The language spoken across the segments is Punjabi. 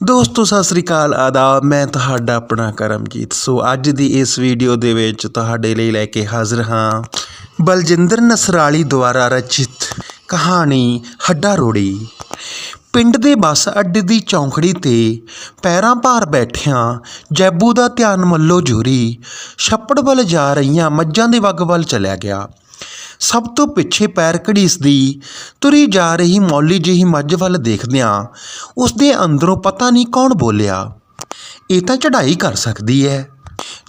ਦੋਸਤੋ, ਸਤਿ ਸ੍ਰੀ ਅਕਾਲ, ਆਦਾਬ। ਮੈਂ ਤੁਹਾਡਾ ਆਪਣਾ ਕਰਮਜੀਤ। ਸੋ, ਅੱਜ ਦੀ ਇਸ ਵੀਡੀਓ ਦੇ ਵਿੱਚ ਤੁਹਾਡੇ ਲਈ ਲੈ ਕੇ ਹਾਜ਼ਰ ਹਾਂ ਬਲਜਿੰਦਰ ਨਸਰਾਲੀ ਦੁਆਰਾ ਰਚਿਤ ਕਹਾਣੀ ਹੱਡਾ ਰੋੜੀ। ਪਿੰਡ ਦੇ ਬੱਸ ਅੱਡੇ ਦੀ ਚੌਂਕੜੀ ਤੇ ਪੈਰਾਂ ਭਾਰ ਬੈਠਿਆਂ ਜੈਬੂ ਦਾ ਧਿਆਨ ਮੱਲੋ ਜੂਰੀ ਛੱਪੜ ਵੱਲ ਜਾ ਰਹੀਆਂ ਮੱਝਾਂ ਦੇ ਵੱਗ ਵੱਲ ਚਲਿਆ ਗਿਆ। ਸਭ ਤੋਂ ਪਿੱਛੇ ਪੈਰ ਘੜੀਸਦੀ ਤੁਰੀ ਜਾ ਰਹੀ ਮੌਲੀ ਜਿਹੀ ਮੱਝ ਵੱਲ ਦੇਖਦਿਆਂ ਉਸ ਦੇ ਅੰਦਰੋਂ ਪਤਾ ਨਹੀਂ ਕੌਣ ਬੋਲਿਆ, ਇਹ ਤਾਂ ਚੜ੍ਹਾਈ ਕਰ ਸਕਦੀ ਹੈ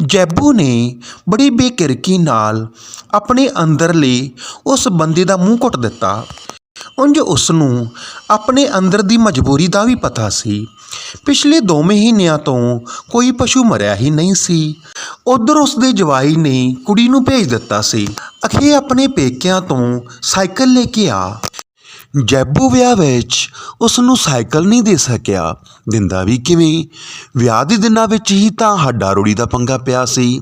ਜੈਬੂ ਨੇ ਬੜੀ ਬੇਕਿਰਕੀ ਨਾਲ ਆਪਣੇ ਅੰਦਰਲੇ ਉਸ ਬੰਦੇ ਦਾ ਮੂੰਹ ਘੁੱਟ ਦਿੱਤਾ। ਉਂਝ ਉਸ ਨੂੰ ਆਪਣੇ ਅੰਦਰ ਦੀ ਮਜਬੂਰੀ ਦਾ ਵੀ ਪਤਾ ਸੀ। ਪਿਛਲੇ 2 ਮਹੀਨਿਆਂ ਤੋਂ ਕੋਈ ਪਸ਼ੂ ਮਰਿਆ ਹੀ ਨਹੀਂ ਸੀ। ਉਧਰ ਉਸ ਦੇ ਜਵਾਈ ਨੇ ਕੁੜੀ ਨੂੰ ਭੇਜ ਦਿੱਤਾ ਸੀ। ਅਖੇ ਆਪਣੇ ਪੇਕਿਆਂ ਤੋਂ ਸਾਈਕਲ ਲੈ ਕੇ ਆ। ਜੈਬੂ ਵਿਆਹ ਵਿੱਚ ਉਸ ਨੂੰ ਸਾਈਕਲ ਨਹੀਂ ਦੇ ਸਕਿਆ। ਦਿੰਦਾ ਵੀ ਕਿਵੇਂ? ਵਿਆਹ ਦੇ ਦਿਨਾਂ ਵਿੱਚ ਹੀ ਤਾਂ ਹੱਡਾ ਰੋੜੀ ਦਾ ਪੰਗਾ ਪਿਆ ਸੀ।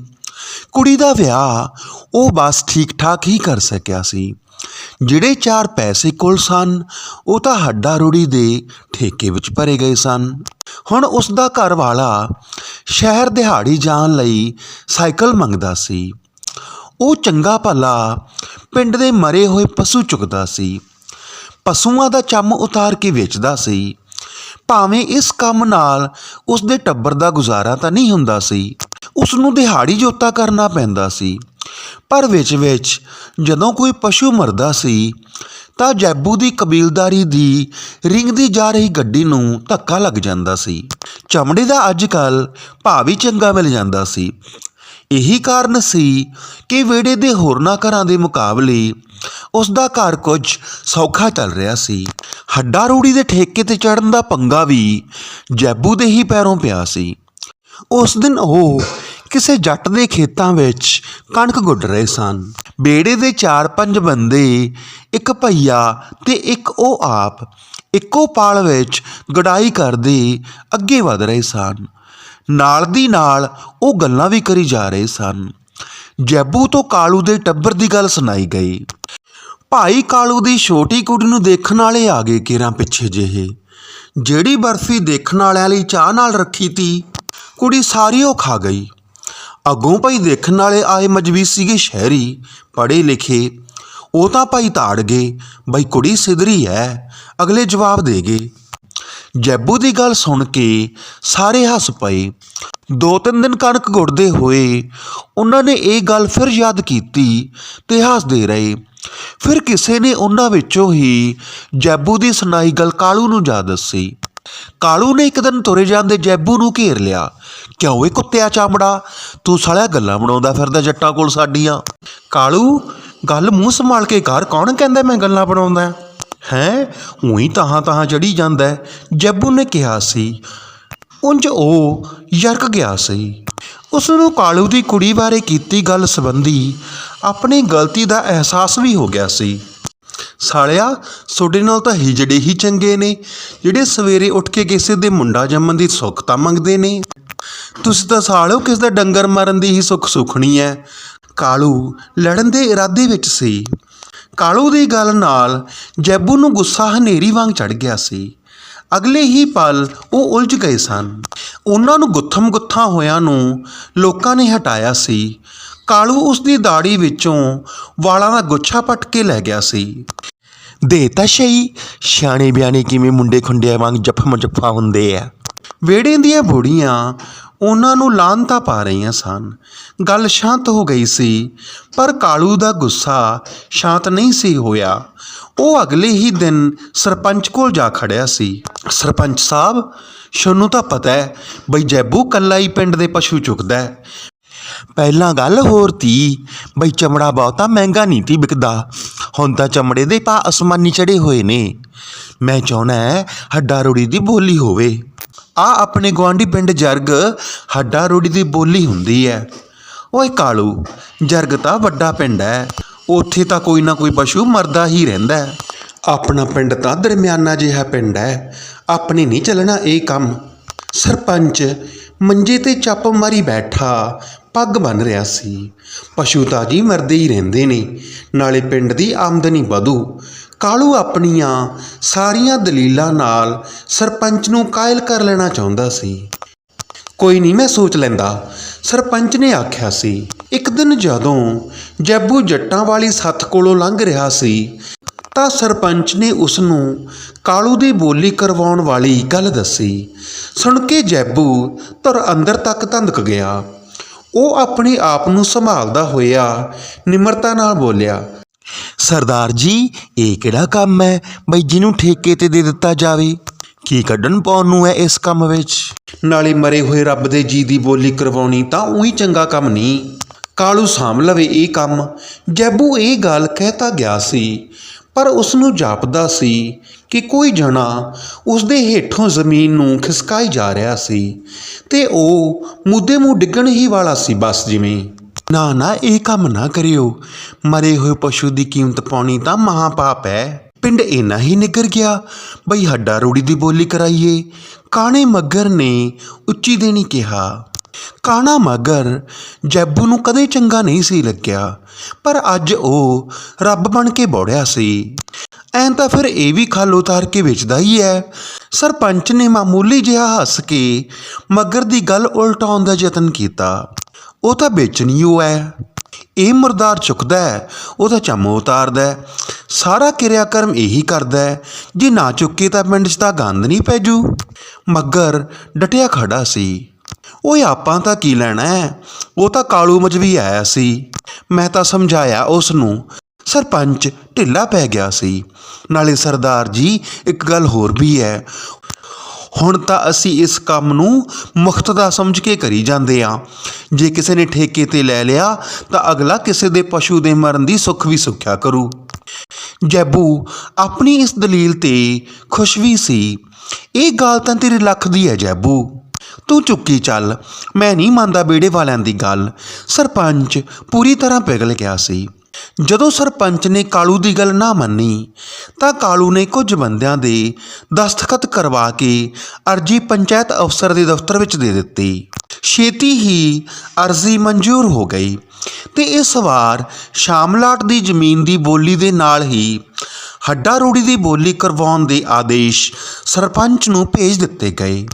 ਕੁੜੀ ਦਾ ਵਿਆਹ ਉਹ ਬਸ ਠੀਕ ਠਾਕ ਹੀ ਕਰ ਸਕਿਆ ਸੀ। ਜਿਹੜੇ ਚਾਰ ਪੈਸੇ ਕੋਲ ਸਨ, ਉਹ ਤਾਂ ਹੱਡਾ ਰੋੜੀ ਦੇ ਠੇਕੇ ਵਿੱਚ ਭਰੇ ਗਏ ਸਨ। ਹੁਣ ਉਸ ਦਾ ਘਰ ਵਾਲਾ ਸ਼ਹਿਰ ਦਿਹਾੜੀ ਜਾਣ ਲਈ ਸਾਈਕਲ ਮੰਗਦਾ ਸੀ। ਉਹ ਚੰਗਾ ਭਲਾ ਪਿੰਡ ਦੇ ਮਰੇ ਹੋਏ ਪਸ਼ੂ ਚੁਗਦਾ ਸੀ। ਪਸ਼ੂਆਂ ਦਾ ਚੰਮ ਉਤਾਰ ਕੇ ਵੇਚਦਾ ਸੀ। ਭਾਵੇਂ ਇਸ ਕੰਮ ਨਾਲ ਉਸ ਦੇ ਟੱਬਰ ਦਾ ਗੁਜ਼ਾਰਾ ਤਾਂ ਨਹੀਂ ਹੁੰਦਾ ਸੀ ਉਸ ਨੂੰ ਦਿਹਾੜੀ ਜੋਤਾ ਕਰਨਾ ਪੈਂਦਾ ਸੀ। ਪਰ ਵਿੱਚ ਵਿੱਚ ਜਦੋਂ ਕੋਈ ਪਸ਼ੂ ਮਰਦਾ ਸੀ ਤਾਂ ਜੈਬੂ ਦੀ ਕਬੀਲਦਾਰੀ ਦੀ ਰਿੰਗਦੀ ਜਾ ਰਹੀ ਗੱਡੀ ਨੂੰ ਧੱਕਾ ਲੱਗ ਜਾਂਦਾ ਸੀ। ਚਮੜੇ ਦਾ ਅੱਜ ਕੱਲ ਭਾਅ ਵੀ ਚੰਗਾ ਮਿਲ ਜਾਂਦਾ ਸੀ। ਇਹੀ ਕਾਰਨ ਸੀ ਕਿ ਵਿਹੜੇ ਦੇ ਹੋਰਨਾਂ ਘਰਾਂ ਦੇ ਮੁਕਾਬਲੇ ਉਸ ਦਾ ਘਰ ਕੁਝ ਸੌਖਾ ਚੱਲ ਰਿਹਾ ਸੀ। ਹੱਡਾ ਰੂੜੀ ਦੇ ਠੇਕੇ ਤੇ ਚੜਨ ਦਾ ਪੰਗਾ ਵੀ ਜੈਬੂ ਦੇ ਹੀ ਪੈਰੋਂ ਪਿਆ ਸੀ। ਉਸ ਦਿਨ ਉਹ ਕਿਸੇ ਜੱਟ ਦੇ ਖੇਤਾਂ ਵਿੱਚ ਕਣਕ ਗੁੱਡ ਰਹੇ ਸਨ। ਬੇੜੇ ਦੇ ਚਾਰ ਪੰਜ ਬੰਦੇ, ਇੱਕ ਭਈਆ ਤੇ ਇੱਕ ਉਹ ਆਪ, ਇੱਕੋ ਪਾਲ ਵਿੱਚ ਗੜਾਈ ਕਰਦੇ ਅੱਗੇ ਵਧ ਰਹੇ ਸਨ। ਨਾਲ ਦੀ ਨਾਲ ਉਹ ਗੱਲਾਂ ਵੀ ਕਰੀ ਜਾ ਰਹੇ ਸਨ। ਜੈਬੂ ਤੋਂ ਕਾਲੂ ਦੇ ਟੱਬਰ ਦੀ ਗੱਲ ਸੁਣਾਈ ਗਈ। ਭਾਈ ਕਾਲੂ ਦੀ ਛੋਟੀ ਕੁੜੀ ਨੂੰ ਦੇਖਣ ਵਾਲੇ ਆ ਗਏ ਕਿਰਾਂ ਪਿੱਛੇ ਜਿਹੇ। ਜਿਹੜੀ ਬਰਫੀ ਦੇਖਣ ਵਾਲਿਆਂ ਲਈ ਚਾਹ ਨਾਲ ਰੱਖੀ ਤੀ, ਕੁੜੀ ਸਾਰੀ ਉਹ ਖਾ ਗਈ। ਅੱਗੋਂ ਭਾਈ ਦੇਖਣ ਵਾਲੇ ਆਏ ਮਜਬੀ ਸੀਗੇ ਸ਼ਹਿਰੀ, ਪੜ੍ਹੇ ਲਿਖੇ। ਉਹ ਤਾਂ ਭਾਈ ਤਾੜ ਗਏ, ਬਈ ਕੁੜੀ ਸਿਧਰੀ ਐ, ਅਗਲੇ ਜਵਾਬ ਦੇ ਗਏ। ਜੈਬੂ ਦੀ ਗੱਲ ਸੁਣ ਕੇ ਸਾਰੇ ਹੱਸ ਪਏ। ਦੋ ਤਿੰਨ ਦਿਨ ਕਣਕ ਗੁੜਦੇ ਹੋਏ ਉਹਨਾਂ ਨੇ ਇਹ ਗੱਲ ਫਿਰ ਯਾਦ ਕੀਤੀ ਤੇ ਹੱਸਦੇ ਰਹੇ। ਫਿਰ ਕਿਸੇ ਨੇ ਉਹਨਾਂ ਵਿੱਚੋਂ ਹੀ ਜੈਬੂ ਦੀ ਸੁਣਾਈ ਗੱਲ ਕਾਲੂ ਨੂੰ ਜਾ ਦੱਸੀ। ਕਾਲੂ ਨੇ ਇੱਕ ਦਿਨ ਤੁਰੇ ਜਾਂਦੇ ਜੈਬੂ ਨੂੰ ਘੇਰ ਲਿਆ। ਕਿਉਂ ਓਏ ਕੁੱਤਿਆ ਚਾਮੜਾ? ਤੂੰ ਸਾਲਿਆ ਗੱਲਾਂ ਬਣਾਉਂਦਾ ਫਿਰਦਾ ਜੱਟਾਂ ਕੋਲ ਸਾਡੀਆਂ। ਕਾਲੂ, ਗੱਲ ਮੂੰਹ ਸੰਭਾਲ ਕੇ ਕਰ, ਕੌਣ ਕਹਿੰਦਾ ਮੈਂ ਗੱਲਾਂ ਬਣਾਉਂਦਾ? ਹੈ? ਉਹੀ ਤਾਹਾਂ ਤਾਹਾਂ ਚੜੀ ਜਾਂਦਾ ਜੈਬੂ ਨੇ ਕਿਹਾ ਸੀ। ਉਂਝ ਉਹ ਯਰਕ ਗਿਆ ਸੀ। ਉਸ ਨੂੰ ਕਾਲੂ ਦੀ ਕੁੜੀ ਬਾਰੇ ਕੀਤੀ ਗੱਲ ਸੰਬੰਧੀ ਆਪਣੀ ਗਲਤੀ ਦਾ ਅਹਿਸਾਸ ਵੀ ਹੋ ਗਿਆ ਸੀ। ਸਾਲਿਆ ਤੁਹਾਡੇ ਨਾਲ ਤਾਂ ਹਿਜੜੇ ਹੀ ਚੰਗੇ ਨੇ। ਜਿਹੜੇ ਸਵੇਰੇ ਉੱਠ ਕੇ ਕਿਸੇ ਦੇ ਮੁੰਡਾ ਜੰਮਣ ਦੀ ਸੁੱਖ ਤਾਂ ਮੰਗਦੇ ਨੇ। ਤੁਸੀਂ ਤਾਂ ਸਾਲਿਓ ਕਿਸ ਦਾ ਡੰਗਰ ਮਾਰਨ ਦੀ ਹੀ ਸੁੱਖ ਸੁਖਣੀ ਹੈ ਕਾਲੂ, ਲੜਨ ਦੇ ਇਰਾਦੇ ਵਿੱਚ ਸੀ। ਕਾਲੂ ਦੀ ਗੱਲ ਨਾਲ ਜੈਬੂ ਨੂੰ ਗੁੱਸਾ ਹਨੇਰੀ ਵਾਂਗ ਚੜ ਗਿਆ ਸੀ। ਅਗਲੇ ਹੀ ਪਲ ਉਹ ਉਲਝ ਗਏ ਸਨ। ਉਹਨਾਂ ਨੂੰ ਗੁੱਥਮ ਗੁੱਥਾਂ ਹੋਇਆਂ ਨੂੰ ਲੋਕਾਂ ਨੇ ਹਟਾਇਆ ਸੀ। ਕਾਲੂ ਉਸ ਦੀ ਦਾੜੀ ਵਿੱਚੋਂ ਵਾਲਾਂ ਦਾ ਗੁੱਛਾ ਪੱਟ ਕੇ ਲੈ ਗਿਆ ਸੀ। ਦੇ ਤਾਂ ਸ਼ਈ ਸਿਆਣੇ ਬਿਆਣੇ ਕਿਵੇਂ ਮੁੰਡੇ ਖੁੰਡਿਆਂ ਵਾਂਗ ਜੱਫਮ ਜੱਫਾ ਹੁੰਦੇ ਆ। ਵਿਹੜੇ ਦੀਆਂ ਬੁੜੀਆਂ ਉਹਨਾਂ ਨੂੰ ਲਾਂਤਾ ਪਾ ਰਹੀਆਂ ਸਨ। ਗੱਲ ਸ਼ਾਂਤ ਹੋ ਗਈ ਸੀ, ਪਰ ਕਾਲੂ ਦਾ ਗੁੱਸਾ ਸ਼ਾਂਤ ਨਹੀਂ ਸੀ ਹੋਇਆ। ਉਹ ਅਗਲੇ ਹੀ ਦਿਨ ਸਰਪੰਚ ਕੋਲ ਜਾ ਖੜਿਆ ਸੀ। ਸਰਪੰਚ ਸਾਹਿਬ, ਸ਼ਨੂੰ ਤਾਂ ਪਤਾ ਹੈ ਬਈ ਜੈਬੂ ਕੱਲਾ ਹੀ ਪਿੰਡ ਦੇ ਪਸ਼ੂ ਚੁੱਕਦਾ ਹੈ। ਪਹਿਲਾਂ ਗੱਲ ਹੋਰ ਤੀ, ਬਈ ਚਮੜਾ ਬਹੁਤਾ ਮਹਿੰਗਾ ਨਹੀਂ ਤੀ ਵਿਕਦਾ। ਹੁਣ ਤਾਂ ਚਮੜੇ ਦੇ ਪਾ ਅਸਮਾਨੀ ਚੜੇ ਹੋਏ ਨੇ। ਮੈਂ ਚਾਹਣਾ ਹੈ ਹੱਡਾ ਰੋੜੀ ਦੀ ਬੋਲੀ ਹੋਵੇ। ਆ ਆਪਣੇ ਗਵਾਂਢੀ ਪਿੰਡ ਜਰਗ, ਹੱਡਾ ਰੋੜੀ ਦੀ ਬੋਲੀ ਹੁੰਦੀ ਹੈ ਓਏ ਕਾਲੂ, ਜਰਗ ਤਾਂ ਵੱਡਾ ਪਿੰਡ ਹੈ ਉੱਥੇ ਤਾਂ ਕੋਈ ਨਾ ਕੋਈ ਪਸ਼ੂ ਮਰਦਾ ਹੀ ਰਹਿੰਦਾ ਹੈ ਆਪਣਾ ਪਿੰਡ ਤਾਂ ਦਰਮਿਆਨਾ ਜਿਹਾ ਪਿੰਡ ਹੈ ਆਪਣੇ ਨਹੀਂ ਚੱਲਣਾ ਇਹ ਕੰਮ। ਸਰਪੰਚ ਮੰਜੇ ਤੇ ਚੱਪ ਮਾਰੀ ਬੈਠਾ, ਪੱਗ ਬੰਨ ਰਿਹਾ ਸੀ। ਪਸ਼ੂ ਤਾਂ ਜੀ ਮਰਦੇ ਹੀ ਰਹਿੰਦੇ ਨੇ, ਨਾਲੇ ਪਿੰਡ ਦੀ ਆਮਦਨੀ ਵਧੂ। ਕਾਲੂ ਆਪਣੀਆਂ ਸਾਰੀਆਂ ਦਲੀਲਾਂ ਨਾਲ ਸਰਪੰਚ ਨੂੰ ਕਾਇਲ ਕਰ ਲੈਣਾ ਚਾਹੁੰਦਾ ਸੀ। ਕੋਈ ਨਹੀਂ, ਮੈਂ ਸੋਚ ਲੈਂਦਾ। ਸਰਪੰਚ ਨੇ ਆਖਿਆ ਸੀ, ਇੱਕ ਦਿਨ ਜਦੋਂ ਜੱਬੂ ਜੱਟਾਂ ਵਾਲੀ ਸੱਥ ਕੋਲੋਂ ਲੰਘ ਰਿਹਾ ਸੀ ਤਾਂ ਸਰਪੰਚ ਨੇ ਉਸ ਨੂੰ ਕਾਲੂ ਦੀ ਬੋਲੀ ਕਰਵਾਉਣ ਵਾਲੀ ਗੱਲ ਦੱਸੀ। ਸੁਣ ਕੇ ਜੈਬੂ ਤੁਰ ਅੰਦਰ ਤੱਕ ਧੰਦਕ ਗਿਆ। ਉਹ ਆਪਣੇ ਆਪ ਨੂੰ ਸੰਭਾਲਦਾ ਹੋਇਆ ਨਿਮਰਤਾ ਨਾਲ ਬੋਲਿਆ, ਸਰਦਾਰ ਜੀ, ਇਹ ਕਿਹੜਾ ਕੰਮ ਹੈ? ਬਈ ਜਿਹਨੂੰ ਠੇਕੇ ਤੇ ਦੇ ਦਿੱਤਾ ਜਾਵੇ। ਕੀ ਕੱਢਣ ਪਾਉਣ ਨੂੰ ਹੈ ਇਸ ਕੰਮ ਵਿੱਚ? ਨਾਲੇ ਮਰੇ ਹੋਏ ਰੱਬ ਦੇ ਜੀ ਦੀ ਬੋਲੀ ਕਰਵਾਉਣੀ ਤਾਂ ਉਹੀ ਚੰਗਾ ਕੰਮ ਨਹੀਂ। ਕਾਲੂ ਸਾਂਭ ਲਵੇ ਇਹ ਕੰਮ। ਜੈਬੂ ਇਹ ਗੱਲ ਕਹਿਤਾ ਗਿਆ ਸੀ। ਪਰ ਉਸ ਨੂੰ ਜਾਪਦਾ ਸੀ ਕਿ ਕੋਈ ਜਣਾ ਉਸ ਦੇ ਹੇਠੋਂ ਜ਼ਮੀਨ ਨੂੰ ਖਿਸਕਾਈ ਜਾ ਰਿਹਾ ਸੀ ਤੇ ਉਹ ਮੁੱਦੇ ਮੂੰਹ ਡਿੱਗਣ ਹੀ ਵਾਲਾ ਸੀ ਬਸ ਜਿਵੇਂ। ਨਾ ਨਾ, ਇਹ ਕੰਮ ਨਾ ਕਰਿਓ। ਮਰੇ ਹੋਏ ਪਸ਼ੂ ਦੀ ਕੀਮਤ ਪਾਉਣੀ ਤਾਂ ਮਹਾ ਪਾਪ ਹੈ। ਪਿੰਡ ਇੰਨਾ ਹੀ ਨਿਗਰ ਗਿਆ। ਬਈ ਹੱਡਾ ਰੂੜੀ ਦੀ ਬੋਲੀ ਕਰਾਈਏ। ਕਾਣੇ ਮੱਗਰ ਨੇ ਉੱਚੀ ਦੇਣੀ ਕਿਹਾ। ਕਾਣਾ ਮਗਰ ਜੈਬੂ ਨੂੰ ਕਦੇ ਚੰਗਾ ਨਹੀਂ ਸੀ ਲੱਗਿਆ, ਪਰ ਅੱਜ ਉਹ ਰੱਬ ਬਣ ਕੇ ਬੋੜਿਆ ਸੀ। ਐਂ ਤਾਂ ਫਿਰ ਇਹ ਵੀ ਖਲ ਉਤਾਰ ਕੇ ਵੇਚਦਾ ਹੀ ਹੈ। ਸਰਪੰਚ ਨੇ ਮਾਮੂਲੀ ਜਿਹਾ ਹੱਸ ਕੇ ਮਗਰ ਦੀ ਗੱਲ ਉਲਟਾਉਣ ਦਾ ਯਤਨ ਕੀਤਾ। ਉਹ ਤਾਂ ਵੇਚਣੀ ਉਹ ਹੈ। ਇਹ ਮੁਰਦਾਰ ਚੁੱਕਦਾ ਹੈ ਉਹਦਾ ਚਮੋ ਉਤਾਰਦਾ ਹੈ। ਸਾਰਾ ਕਿਰਿਆ ਕਰਮ ਇਹੀ ਕਰਦਾ ਹੈ, ਜੇ ਨਾ ਚੁੱਕੇ ਤਾਂ ਪਿੰਡ 'ਚ ਤਾਂ ਗੰਦ ਨਹੀਂ ਪੈਜੂ ਮੱਗਰ ਡਟਿਆ ਖੜਾ ਸੀ। ਓਏ ਆਪਾਂ ਤਾਂ ਕੀ ਲੈਣਾ ਹੈ? ਉਹ ਤਾਂ ਕਾਲੂ ਮਜਵੀ ਆਇਆ ਸੀ। ਮੈਂ ਤਾਂ ਸਮਝਾਇਆ ਉਸ ਨੂੰ ਸਰਪੰਚ, ਢਿੱਲਾ ਪੈ ਗਿਆ ਸੀ। ਨਾਲੇ ਸਰਦਾਰ ਜੀ, ਇੱਕ ਗੱਲ ਹੋਰ ਵੀ ਹੈ। ਹੁਣ ਤਾਂ ਅਸੀਂ ਇਸ ਕੰਮ ਨੂੰ ਮੁਖਤ ਦਾ ਸਮਝ ਕੇ ਕਰੀ ਜਾਂਦੇ ਆ ਜੇ ਕਿਸੇ ਨੇ ਠੇਕੇ ਤੇ ਲੈ ਲਿਆ, ਤਾਂ ਅਗਲਾ ਕਿਸੇ ਦੇ ਪਸ਼ੂ ਦੇ ਮਰਨ ਦੀ ਸੁੱਖ ਵੀ ਸੁੱਖਿਆ ਕਰੂ। ਜੈਬੂ, ਆਪਣੀ ਇਸ ਦਲੀਲ ਤੇ ਖੁਸ਼ ਵੀ ਸੀ। ਇਹ ਗੱਲ ਤਾਂ ਤੇਰੇ ਲੱਖ ਦੀ ਹੈ ਜੈਬੂ। ਤੂੰ ਚੁੱਕੀ ਚੱਲ, ਮੈਂ ਨਹੀਂ ਮੰਨਦਾ ਬੇੜੇ ਵਾਲਿਆਂ ਦੀ ਗੱਲ। ਸਰਪੰਚ ਪੂਰੀ ਤਰ੍ਹਾਂ ਪਿਘਲ ਗਿਆ ਸੀ। ਜਦੋਂ ਸਰਪੰਚ ਨੇ ਕਾਲੂ ਦੀ ਗੱਲ ਨਾ ਮੰਨੀ, ਤਾਂ ਕਾਲੂ ਨੇ ਕੁਝ ਬੰਦਿਆਂ ਦੇ ਦਸਤਖਤ ਕਰਵਾ ਕੇ ਅਰਜੀ ਪੰਚਾਇਤ ਅਫਸਰ ਦੇ ਦਫ਼ਤਰ ਵਿੱਚ ਦੇ ਦਿੱਤੀ। ਛੇਤੀ ਹੀ ਅਰਜ਼ੀ ਮਨਜ਼ੂਰ ਹੋ ਗਈ ਤੇ ਇਸ ਵਾਰ ਸ਼ਾਮਲਾਟ ਦੀ ਜ਼ਮੀਨ ਦੀ ਬੋਲੀ ਦੇ ਨਾਲ ਹੀ ਹੱਡਾ ਰੂੜੀ ਦੀ ਬੋਲੀ ਕਰਵਾਉਣ ਦੇ ਆਦੇਸ਼ ਸਰਪੰਚ ਨੂੰ ਭੇਜ ਦਿੱਤੇ ਗਏ।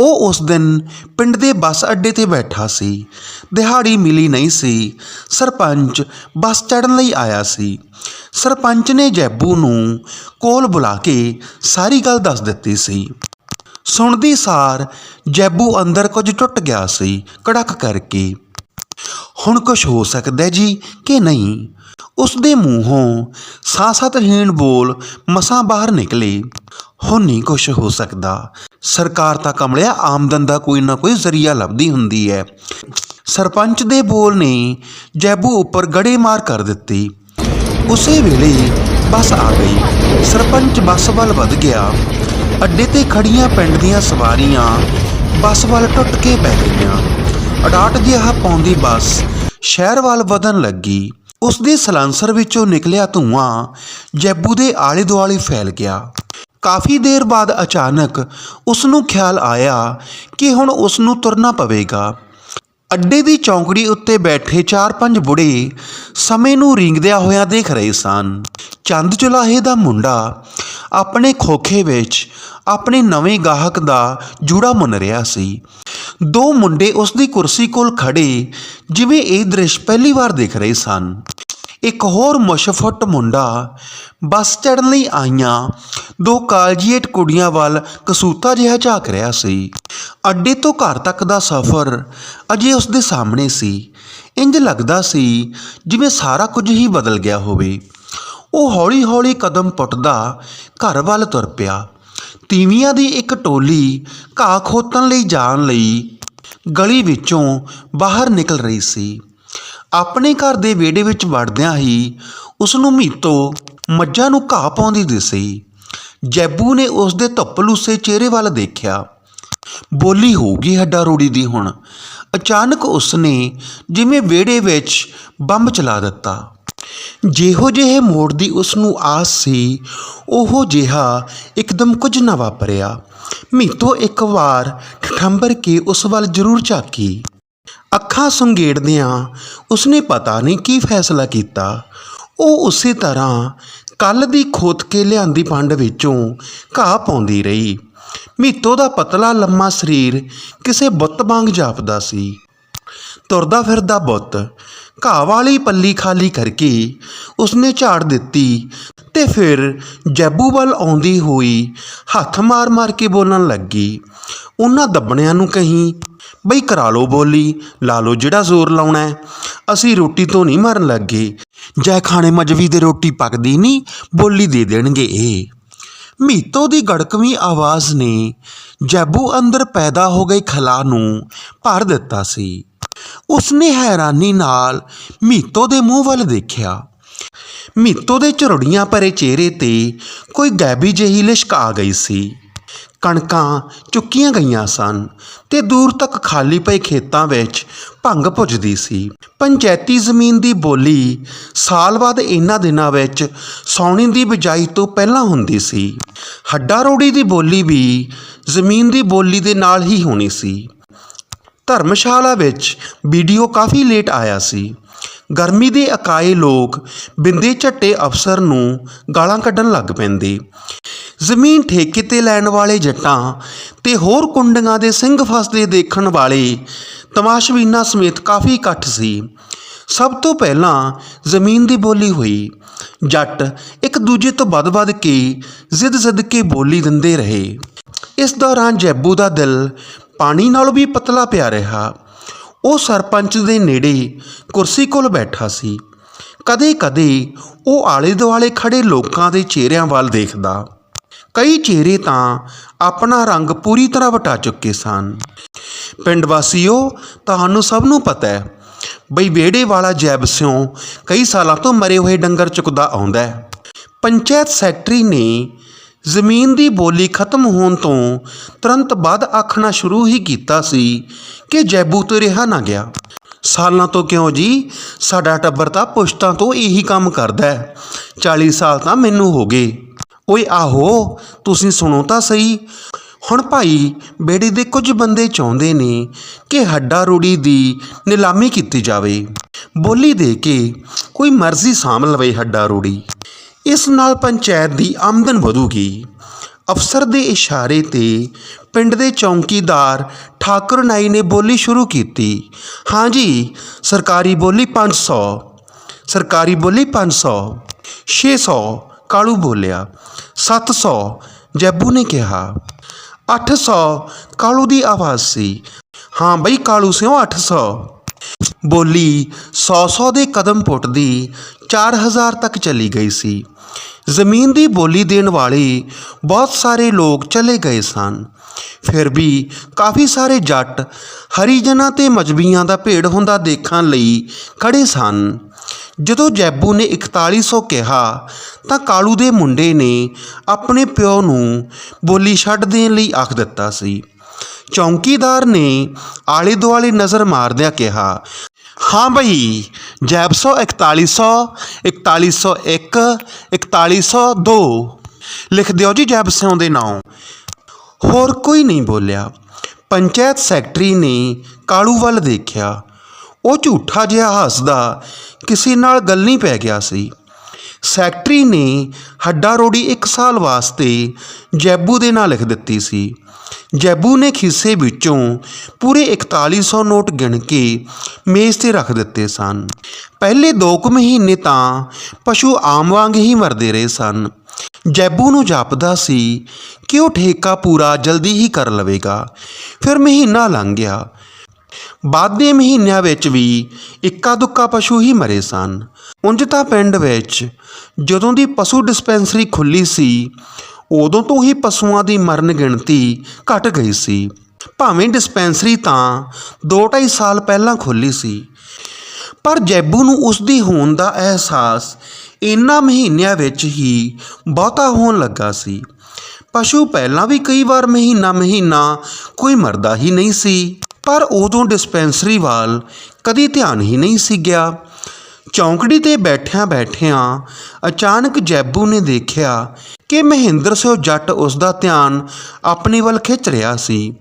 ਉਹ ਉਸ ਦਿਨ ਪਿੰਡ ਦੇ ਬੱਸ ਅੱਡੇ ਤੇ ਬੈਠਾ ਸੀ। ਦਿਹਾੜੀ ਮਿਲੀ ਨਹੀਂ ਸੀ। ਸਰਪੰਚ ਬੱਸ ਚੜਨ ਲਈ ਆਇਆ ਸੀ। ਸਰਪੰਚ ਨੇ ਜੈਬੂ ਨੂੰ ਕੋਲ ਬੁਲਾ ਕੇ ਸਾਰੀ ਗੱਲ ਦੱਸ ਦਿੱਤੀ ਸੀ। ਸੁਣਦੀ ਸਾਰ ਜੈਬੂ ਅੰਦਰ ਕੁਝ ਟੁੱਟ ਗਿਆ ਸੀ ਕੜਕ ਕਰਕੇ। ਹੁਣ ਕੁਝ ਹੋ ਸਕਦਾ ਜੀ ਕਿ ਨਹੀਂ? ਉਸ ਦੇ ਮੂੰਹੋਂ ਸਾਸਤਹੀਣ ਬੋਲ ਮਸਾਂ ਬਾਹਰ ਨਿਕਲੇ। ਹੁਣ ਨਹੀਂ ਕੁਛ ਹੋ ਸਕਦਾ। ਸਰਕਾਰ ਤਾਂ ਕਮਲਿਆ ਆਮਦਨ ਦਾ ਕੋਈ ਨਾ ਕੋਈ ਜ਼ਰੀਆ ਲੱਭਦੀ ਹੁੰਦੀ ਹੈ। ਸਰਪੰਚ ਦੇ ਬੋਲ ਨੇ ਜੈਬੂ ਉੱਪਰ ਗੜੇ ਮਾਰ ਕਰ ਦਿੱਤੀ। ਉਸੇ ਵੇਲੇ ਬੱਸ ਆ ਗਈ। ਸਰਪੰਚ ਬੱਸ ਵੱਲ ਵੱਧ ਗਿਆ। ਅੱਡੇ ਤੇ ਖੜੀਆਂ ਪਿੰਡ ਦੀਆਂ ਸਵਾਰੀਆਂ ਬੱਸ ਵੱਲ ਟੁੱਟ ਕੇ ਬਹਿ ਗਈਆਂ। ਅਡਾਟ ਜਿਹਾ ਪਾਉਂਦੀ ਬੱਸ ਸ਼ਹਿਰ ਵੱਲ ਵਧਣ ਲੱਗੀ। ਉਸ ਦੇ ਸਲਾਂਸਰ ਵਿੱਚੋਂ ਨਿਕਲਿਆ ਧੂਆਂ ਜੈਬੂ ਦੇ ਆਲੇ ਦੁਆਲੇ ਫੈਲ ਗਿਆ। ਕਾਫੀ ਦੇਰ ਬਾਅਦ ਅਚਾਨਕ ਉਸ ਨੂੰ ਖਿਆਲ ਆਇਆ ਕਿ ਹੁਣ ਉਸ ਨੂੰ ਤੁਰਨਾ ਪਵੇਗਾ। ਅੱਡੇ ਦੀ ਚੌਂਕੜੀ ਉੱਤੇ ਬੈਠੇ ਚਾਰ ਪੰਜ ਬੁੜੇ ਸਮੇਂ ਨੂੰ ਰੀਂਗਦਿਆਂ ਹੋਇਆਂ ਦੇਖ ਰਹੇ ਸਨ। ਚੰਦ ਚੁਲਾਹੇ ਦਾ ਮੁੰਡਾ ਆਪਣੇ ਖੋਖੇ ਵਿੱਚ ਆਪਣੇ ਨਵੇਂ ਗਾਹਕ ਦਾ ਜੂੜਾ ਮੁੰਨ ਰਿਹਾ ਸੀ। ਦੋ ਮੁੰਡੇ ਉਸ ਦੀ ਕੁਰਸੀ ਕੋਲ ਖੜੇ ਜਿਵੇਂ ਇਹ ਦ੍ਰਿਸ਼ ਪਹਿਲੀ ਵਾਰ ਦੇਖ ਰਹੇ ਸਨ। ਇੱਕ ਹੋਰ ਮੁਸ਼ਫਟ ਮੁੰਡਾ ਬੱਸ ਚੜਨ ਲਈ ਆਈਆਂ। ਦੋ ਕਾਲਜੀਏਟ ਕੁੜੀਆਂ ਵੱਲ ਕਸੂਤਾ ਜਿਹਾ ਝਾਕ ਰਿਹਾ ਸੀ। ਅੱਡੇ ਤੋਂ ਘਰ ਤੱਕ ਦਾ ਸਫ਼ਰ ਅਜੇ ਉਸ ਦੇ ਸਾਹਮਣੇ ਸੀ। ਇੰਜ ਲੱਗਦਾ ਸੀ ਜਿਵੇਂ ਸਾਰਾ ਕੁਝ ਹੀ ਬਦਲ ਗਿਆ ਹੋਵੇ। ਉਹ ਹੌਲੀ-ਹੌਲੀ ਕਦਮ ਪੁੱਟਦਾ ਘਰ ਵੱਲ ਤੁਰ ਪਿਆ। ਤੀਵੀਆਂ ਦੀ ਇੱਕ ਟੋਲੀ ਘਾਹ ਖੋਤਣ ਲਈ ਜਾਣ ਲਈ ਗਲੀ ਵਿੱਚੋਂ ਬਾਹਰ ਨਿਕਲ ਰਹੀ ਸੀ। ਆਪਣੇ ਘਰ ਦੇ ਵਿਹੜੇ ਵਿੱਚ ਵੜਦਿਆਂ ਹੀ ਉਸ ਨੂੰ ਮੀਤੋ ਮੱਝਾਂ ਨੂੰ ਘਾਹ ਪਾਉਂਦੀ ਦਿਸੀ। ਜੈਬੂ ਨੇ ਉਸ ਦੇ ਧੁੱਪਲੂਸੇ ਚਿਹਰੇ ਵੱਲ ਦੇਖਿਆ। ਬੋਲੀ ਹੋਊਗੀ ਹੱਡਾ ਰੋੜੀ ਦੀ ਹੁਣ। ਅਚਾਨਕ ਉਸ ਨੇ ਜਿਵੇਂ ਵਿਹੜੇ ਵਿੱਚ ਬੰਬ ਚਲਾ ਦਿੱਤਾ। ਜਿਹੋ ਜਿਹੇ ਮੋੜ ਦੀ ਉਸ ਨੂੰ ਆਸ ਸੀ, ਉਹੋ ਜਿਹਾ ਇੱਕਦਮ ਕੁਝ ਨਾ ਵਾਪਰਿਆ। ਮੀਤੋ ਇੱਕ ਵਾਰ ਠੰਬਰ ਕੇ ਉਸ ਵੱਲ ਜ਼ਰੂਰ ਝਾਕੀ। ਅੱਖਾਂ ਸੁੰਗੇੜਦਿਆਂ ਉਸਨੇ ਪਤਾ ਨਹੀਂ ਕੀ ਫੈਸਲਾ ਕੀਤਾ। ਉਹ ਉਸੇ ਤਰ੍ਹਾਂ ਕੱਲ ਦੀ ਖੋਤ ਕੇ ਲਿਆਂਦੀ ਪੰਡ ਵਿੱਚੋਂ ਘਾਹ ਪਾਉਂਦੀ ਰਹੀ। ਮੀਤੋ ਦਾ ਪਤਲਾ ਲੰਮਾ ਸਰੀਰ ਕਿਸੇ ਬੁੱਤ ਵਾਂਗ ਜਾਪਦਾ ਸੀ। ਤੁਰਦਾ ਫਿਰਦਾ ਬੁੱਤ ਘਾਹ ਵਾਲੀ ਪੱਲੀ ਖਾਲੀ ਕਰਕੇ ਉਸਨੇ ਝਾੜ ਦਿੱਤੀ ਤੇ ਫਿਰ ਜੈਬੂ ਵੱਲ ਆਉਂਦੀ ਹੋਈ ਹੱਥ ਮਾਰ-ਮਾਰ ਕੇ ਬੋਲਣ ਲੱਗੀ। ਉਹਨਾਂ ਦੱਬਣਿਆਂ ਨੂੰ ਕਹੀਂ, ਬਈ ਕਰਾ ਲਓ ਬੋਲੀ, ਲਾ ਲਓ ਜਿਹੜਾ ਜ਼ੋਰ ਲਾਉਣਾ ਹੈ। ਅਸੀਂ ਰੋਟੀ ਤੋਂ ਨਹੀਂ ਮਰਨ ਲੱਗੇ। ਜੈ ਖਾਣੇ ਮਜਵੀ ਦੇ ਰੋਟੀ ਪੱਕਦੀ ਨਹੀਂ, ਬੋਲੀ ਦੇ ਦੇਣਗੇ ਇਹ। ਮੀਤੋ ਦੀ ਗੜਕਵੀਂ ਆਵਾਜ਼ ਨੇ ਜੈਬੂ ਅੰਦਰ ਪੈਦਾ ਹੋ ਗਈ ਖਲਾ ਨੂੰ ਭਰ ਦਿੱਤਾ ਸੀ। ਉਸਨੇ ਹੈਰਾਨੀ ਨਾਲ ਮੀਤੋ ਦੇ ਮੂੰਹ ਵੱਲ ਦੇਖਿਆ। ਮੀਤੋ ਦੇ ਝੁਰੜੀਆਂ ਭਰੇ ਚਿਹਰੇ ਤੇ ਕੋਈ ਗੈਬੀ ਜਿਹੀ ਲਿਸ਼ਕ ਆ ਗਈ ਸੀ। ਕਣਕਾਂ ਚੁੱਕੀਆਂ ਗਈਆਂ ਸਨ ਤੇ ਦੂਰ ਤੱਕ ਖਾਲੀ ਪਏ ਖੇਤਾਂ ਵਿੱਚ ਭੰਗ ਪੁੱਜਦੀ ਸੀ। ਪੰਚਾਇਤੀ ਜ਼ਮੀਨ ਦੀ ਬੋਲੀ ਸਾਲ ਬਾਅਦ ਇਹਨਾਂ ਦਿਨਾਂ ਵਿੱਚ ਸੌਣੀ ਦੀ ਬਿਜਾਈ ਤੋਂ ਪਹਿਲਾਂ ਹੁੰਦੀ ਸੀ। ਹੱਡਾ ਰੋੜੀ ਦੀ ਬੋਲੀ ਵੀ ਜ਼ਮੀਨ ਦੀ ਬੋਲੀ ਦੇ ਨਾਲ ਹੀ ਹੋਣੀ ਸੀ। ਧਰਮਸ਼ਾਲਾ ਵਿੱਚ ਵੀਡੀਓ ਕਾਫੀ ਲੇਟ ਆਇਆ ਸੀ। ਗਰਮੀ ਦੇ ਅਕਾਏ ਲੋਕ ਬਿੰਦੇ ਝੱਟੇ ਅਫਸਰ ਨੂੰ ਗਾਲਾਂ ਕੱਢਣ ਲੱਗ ਪੈਂਦੇ। ਜ਼ਮੀਨ ਠੇਕੇ ਤੇ ਲੈਣ ਵਾਲੇ ਜੱਟਾਂ ਤੇ ਹੋਰ ਕੁੰਡੀਆਂ ਦੇ ਸਿੰਘ ਫਸਦੇ ਦੇਖਣ ਵਾਲੇ ਤਮਾਸ਼ਬੀਨਾਂ ਸਮੇਤ ਕਾਫੀ ਇਕੱਠ ਸੀ। ਸਭ ਤੋਂ ਪਹਿਲਾਂ ਜ਼ਮੀਨ ਦੀ ਬੋਲੀ ਹੋਈ। ਜੱਟ ਇੱਕ ਦੂਜੇ ਤੋਂ ਵੱਧ-ਵੱਧ ਕੇ ਜ਼ਿੱਦ-ਜ਼ਿੱਦ ਕੇ ਬੋਲੀ ਦਿੰਦੇ ਰਹੇ। ਇਸ ਦੌਰਾਨ ਜੈਬੂ ਦਾ ਦਿਲ ਪਾਣੀ ਨਾਲੋਂ ਵੀ ਪਤਲਾ ਪਿਆ ਰਿਹਾ। ਉਹ ਸਰਪੰਚ ਦੇ ਨੇੜੇ ਕੁਰਸੀ ਕੋਲ ਬੈਠਾ ਸੀ। ਕਦੇ-ਕਦੇ ਉਹ ਆਲੇ-ਦੁਆਲੇ ਖੜੇ ਲੋਕਾਂ ਦੇ ਚਿਹਰਿਆਂ ਵੱਲ ਦੇਖਦਾ। ਕਈ ਚਿਹਰੇ ਤਾਂ ਆਪਣਾ ਰੰਗ ਪੂਰੀ ਤਰ੍ਹਾਂ ਵਟਾ ਚੁੱਕੇ ਸਨ। ਪਿੰਡ ਵਾਸੀਓ, ਤੁਹਾਨੂੰ ਸਭ ਨੂੰ ਪਤਾ ਹੈ, ਬਈ ਵਿਹੜੇ ਵਾਲਾ ਜੈਬ ਸਿਉ ਕਈ ਸਾਲਾਂ ਤੋਂ ਮਰੇ ਹੋਏ ਡੰਗਰ ਚੁੱਕਦਾ ਆਉਂਦਾ ਹੈ। ਪੰਚਾਇਤ ਸੈਕਟਰੀ ਨੇ ਜ਼ਮੀਨ ਦੀ ਬੋਲੀ ਖਤਮ ਹੋਣ ਤੋਂ ਤੁਰੰਤ ਬਾਅਦ ਆਖਣਾ ਸ਼ੁਰੂ ਹੀ ਕੀਤਾ ਸੀ ਕਿ ਜੈਬੂ ਤੋਂ ਰਿਹਾ ਨਾ ਗਿਆ। ਸਾਲਾਂ ਤੋਂ ਕਿਉਂ ਜੀ? ਸਾਡਾ ਟੱਬਰ ਤਾਂ ਪੁਸ਼ਤਾਂ ਤੋਂ ਇਹੀ ਕੰਮ ਕਰਦਾ ਹੈ। 40 ਸਾਲ ਤਾਂ ਮੈਨੂੰ ਹੋ ਗਏ। ਓਏ ਆਹੋ, ਤੁਸੀਂ ਸੁਣੋ ਤਾਂ ਸਹੀ। ਹੁਣ ਭਾਈ ਬੇੜੀ ਦੇ ਕੁਝ ਬੰਦੇ ਚਾਹੁੰਦੇ ਨੇ ਕਿ ਹੱਡਾ ਰੂੜੀ ਦੀ ਨਿਲਾਮੀ ਕੀਤੀ ਜਾਵੇ। ਬੋਲੀ ਦੇ ਕੇ ਕੋਈ ਮਰਜ਼ੀ ਸਾਂਭ ਲਵੇ ਹੱਡਾ ਰੂੜੀ। ਇਸ ਨਾਲ ਪੰਚਾਇਤ ਦੀ ਆਮਦਨ ਵਧੂਗੀ। ਅਫਸਰ ਦੇ ਇਸ਼ਾਰੇ ਤੇ ਪਿੰਡ ਦੇ ਚੌਂਕੀਦਾਰ ਠਾਕੁਰ ਨਾਈ ਨੇ ਬੋਲੀ ਸ਼ੁਰੂ ਕੀਤੀ। ਹਾਂਜੀ ਸਰਕਾਰੀ ਬੋਲੀ 500 ਸਰਕਾਰੀ ਬੋਲੀ 500 600 ਕਾਲੂ ਬੋਲਿਆ 700 ਜੱਬੂ ਨੇ ਕਿਹਾ 800 ਕਾਲੂ ਦੀ ਆਵਾਜ਼ ਸੀ। ਹਾਂ ਬਈ, ਕਾਲੂ ਸਿਓ 800 ਬੋਲੀ 100-100 ਦੇ ਕਦਮ ਪੁੱਟਦੀ 4000 ਤੱਕ ਚਲੀ ਗਈ ਸੀ। ਜ਼ਮੀਨ ਦੀ ਬੋਲੀ ਦੇਣ ਵਾਲੇ ਬਹੁਤ ਸਾਰੇ ਲੋਕ ਚਲੇ ਗਏ ਸਨ। ਫਿਰ ਵੀ ਕਾਫੀ ਸਾਰੇ ਜੱਟ ਹਰੀਜਨਾਂ ਤੇ ਮਜਬੀਆਂ ਦਾ ਭੇੜ ਹੁੰਦਾ ਦੇਖਣ ਲਈ ਖੜੇ ਸਨ। ਜਦੋਂ ਜੈਬੂ ਨੇ 4100 ਕਿਹਾ, ਤਾਂ ਕਾਲੂ ਦੇ ਮੁੰਡੇ ਨੇ ਆਪਣੇ ਪਿਓ ਨੂੰ ਬੋਲੀ ਛੱਡ ਦੇਣ ਲਈ ਆਖ ਦਿੱਤਾ ਸੀ। ਚੌਂਕੀਦਾਰ ਨੇ ਆਲੇ ਦੁਆਲੇ ਨਜ਼ਰ ਮਾਰਦਿਆਂ ਕਿਹਾ, ਹਾਂ ਬਈ, ਜੈਬ 4100 4101 4102 ਲਿਖ ਦਿਓ ਜੀ ਜੈਬਸਿਓ ਦੇ ਨਾਂ। ਹੋਰ ਕੋਈ ਨਹੀਂ ਬੋਲਿਆ। ਪੰਚਾਇਤ ਸੈਕਟਰੀ ਨੇ ਕਾਲੂ ਵੱਲ ਦੇਖਿਆ। ਉਹ ਝੂਠਾ ਜਿਹਾ ਹੱਸਦਾ ਕਿਸੇ ਨਾਲ ਗੱਲ ਨਹੀਂ ਪੈ ਗਿਆ ਸੀ। ਸੈਕਟਰੀ ਨੇ ਹੱਡਾ ਰੋੜੀ ਇੱਕ ਸਾਲ ਵਾਸਤੇ ਜੈਬੂ ਦੇ ਨਾਂ ਲਿਖ ਦਿੱਤੀ ਸੀ। ਜੈਬੂ ਨੇ ਖਿੱਸੇ ਵਿੱਚੋਂ ਪੂਰੇ 4100 ਨੋਟ ਗਿਣ ਕੇ ਮੇਜ਼ ਤੇ ਰੱਖ ਦਿੱਤੇ ਸਨ। ਪਹਿਲੇ 2 ਕੁ ਮਹੀਨੇ ਤਾਂ ਪਸ਼ੂ ਆਮ ਵਾਂਗ ਹੀ ਮਰਦੇ ਰਹੇ ਸਨ। ਜੈਬੂ ਨੂੰ ਜਾਪਦਾ ਸੀ ਕਿ ਉਹ ਠੇਕਾ ਪੂਰਾ ਜਲਦੀ ਹੀ ਕਰ ਲਵੇਗਾ। ਫਿਰ ਮਹੀਨਾ ਲੰਘ ਗਿਆ। ਬਾਅਦ ਦੇ ਮਹੀਨਿਆਂ ਵਿੱਚ ਵੀ ਇੱਕਾ ਦੁੱਕਾ ਪਸ਼ੂ ਹੀ ਮਰੇ ਸਨ। ਉਂਝ ਤਾਂ ਪਿੰਡ ਵਿੱਚ ਜਦੋਂ ਦੀ ਪਸ਼ੂ ਡਿਸਪੈਂਸਰੀ ਖੁੱਲੀ ਸੀ, ਉਦੋਂ ਤੋਂ ਹੀ ਪਸ਼ੂਆਂ ਦੀ ਮਰਨ ਗਿਣਤੀ ਘਟ ਗਈ ਸੀ। ਭਾਵੇਂ ਡਿਸਪੈਂਸਰੀ ਤਾਂ 2.5 ਸਾਲ ਪਹਿਲਾਂ ਖੁੱਲੀ ਸੀ, ਪਰ ਜੈਬੂ ਨੂੰ ਉਸ ਦੀ ਹੋਣ ਦਾ ਅਹਿਸਾਸ ਇਨ੍ਹਾਂ ਮਹੀਨਿਆਂ ਵਿੱਚ ਹੀ ਬਹੁਤਾ ਹੋਣ ਲੱਗਾ ਸੀ। ਪਸ਼ੂ ਪਹਿਲਾਂ ਵੀ ਕਈ ਵਾਰ ਮਹੀਨਾ ਮਹੀਨਾ ਕੋਈ ਮਰਦਾ ਹੀ ਨਹੀਂ ਸੀ। ਪਰ ਉਦੋਂ ਡਿਸਪੈਂਸਰੀ ਵੱਲ ਕਦੀ ਧਿਆਨ ਹੀ ਨਹੀਂ ਸੀ ਗਿਆ। ਚੌਂਕੜੀ ਤੇ ਬੈਠਿਆਂ ਬੈਠਿਆਂ ਅਚਾਨਕ ਜੈਬੂ ਨੇ ਦੇਖਿਆ ਕਿ ਮਹਿੰਦਰ ਸਿੰਘ ਜੱਟ ਉਸ ਦਾ ਧਿਆਨ ਆਪਣੇ ਵੱਲ ਖਿੱਚ ਰਿਹਾ ਸੀ।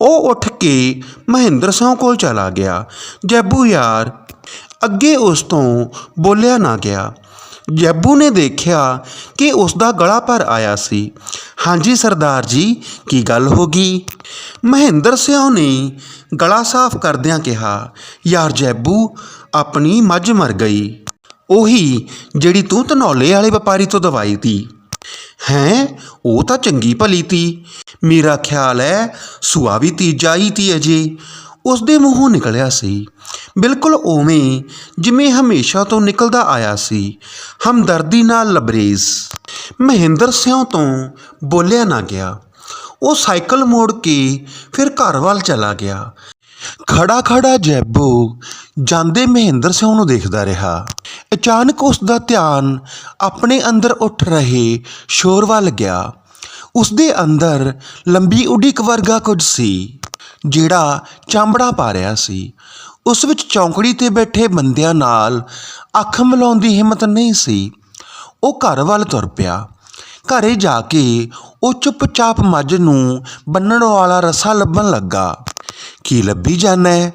ਉਹ ਉੱਠ ਕੇ ਮਹਿੰਦਰ ਸਿੰਘ ਕੋਲ ਚਲਾ ਗਿਆ। ਜੈਬੂ ਯਾਰ, ਅੱਗੇ ਉਸ ਤੋਂ ਬੋਲਿਆ ਨਾ ਗਿਆ। ਜੈਬੂ ਨੇ ਦੇਖਿਆ ਕਿ ਉਸ ਦਾ ਗਲਾ ਭਰ ਆਇਆ ਸੀ। ਹਾਂਜੀ ਸਰਦਾਰ ਜੀ, ਕੀ ਗੱਲ ਹੋ ਗਈ? ਮਹਿੰਦਰ ਸਿਉ ਨੇ ਗਲਾ ਸਾਫ਼ ਕਰਦਿਆਂ ਕਿਹਾ, ਯਾਰ ਜੈਬੂ, ਆਪਣੀ ਮੱਝ ਮਰ ਗਈ। ਉਹੀ ਜਿਹੜੀ ਤੂੰ ਧਨੌਲੇ ਵਾਲੇ ਵਪਾਰੀ ਤੋਂ ਦਵਾਈ ਤੀ। ਹੈਂ, ਉਹ ਤਾਂ ਚੰਗੀ ਭਲੀ ਤੀ। ਮੇਰਾ ਖਿਆਲ ਹੈ ਸੁਆ ਵੀ ਤੀਜਾ ਹੀ ਤੀ ਅਜੇ। ਉਸ ਦੇ ਮੂੰਹੋਂ ਨਿਕਲਿਆ ਸੀ। ਬਿਲਕੁਲ ਉਵੇਂ ਜਿਵੇਂ ਹਮੇਸ਼ਾ ਤੋਂ ਨਿਕਲਦਾ ਆਇਆ ਸੀ। ਹਮਦਰਦੀ ਨਾਲ ਲਬਰੇਜ਼। ਮਹਿੰਦਰ ਸਿਉ ਤੋਂ ਬੋਲਿਆ ਨਾ ਗਿਆ। ਉਹ ਸਾਈਕਲ ਮੋੜ ਕੇ ਫਿਰ ਘਰ ਵੱਲ ਚਲਾ ਗਿਆ। ਖੜਾ ਖੜਾ ਜੈਬੋ ਜਾਂਦੇ ਮਹਿੰਦਰ ਸਿੰਘ ਨੂੰ ਦੇਖਦਾ ਰਿਹਾ। ਅਚਾਨਕ ਉਸ ਦਾ ਧਿਆਨ ਆਪਣੇ ਅੰਦਰ ਉੱਠ ਰਹੇ ਸ਼ੋਰ ਵੱਲ ਗਿਆ। ਉਸ ਦੇ ਅੰਦਰ ਲੰਬੀ ਉਡੀਕ ਵਰਗਾ ਕੁਝ ਸੀ, ਜਿਹੜਾ ਚਾਂਬੜਾ ਪਾ ਰਿਹਾ ਸੀ। ਉਸ ਵਿੱਚ ਚੌਂਕੜੀ ਤੇ ਬੈਠੇ ਬੰਦਿਆਂ ਨਾਲ ਅੱਖ ਮਿਲਾਉਣ ਦੀ ਹਿੰਮਤ ਨਹੀਂ ਸੀ। ਉਹ ਘਰ ਵੱਲ ਤੁਰ ਪਿਆ। ਘਰੇ ਜਾ ਕੇ ਉਹ ਚੁੱਪਚਾਪ ਮੱਝ ਨੂੰ ਬੰਨਣ ਵਾਲਾ ਰੱਸਾ ਲੱਭਣ ਲੱਗਾ। ਕੀ ਲੱਭੀ ਜਾਣਾ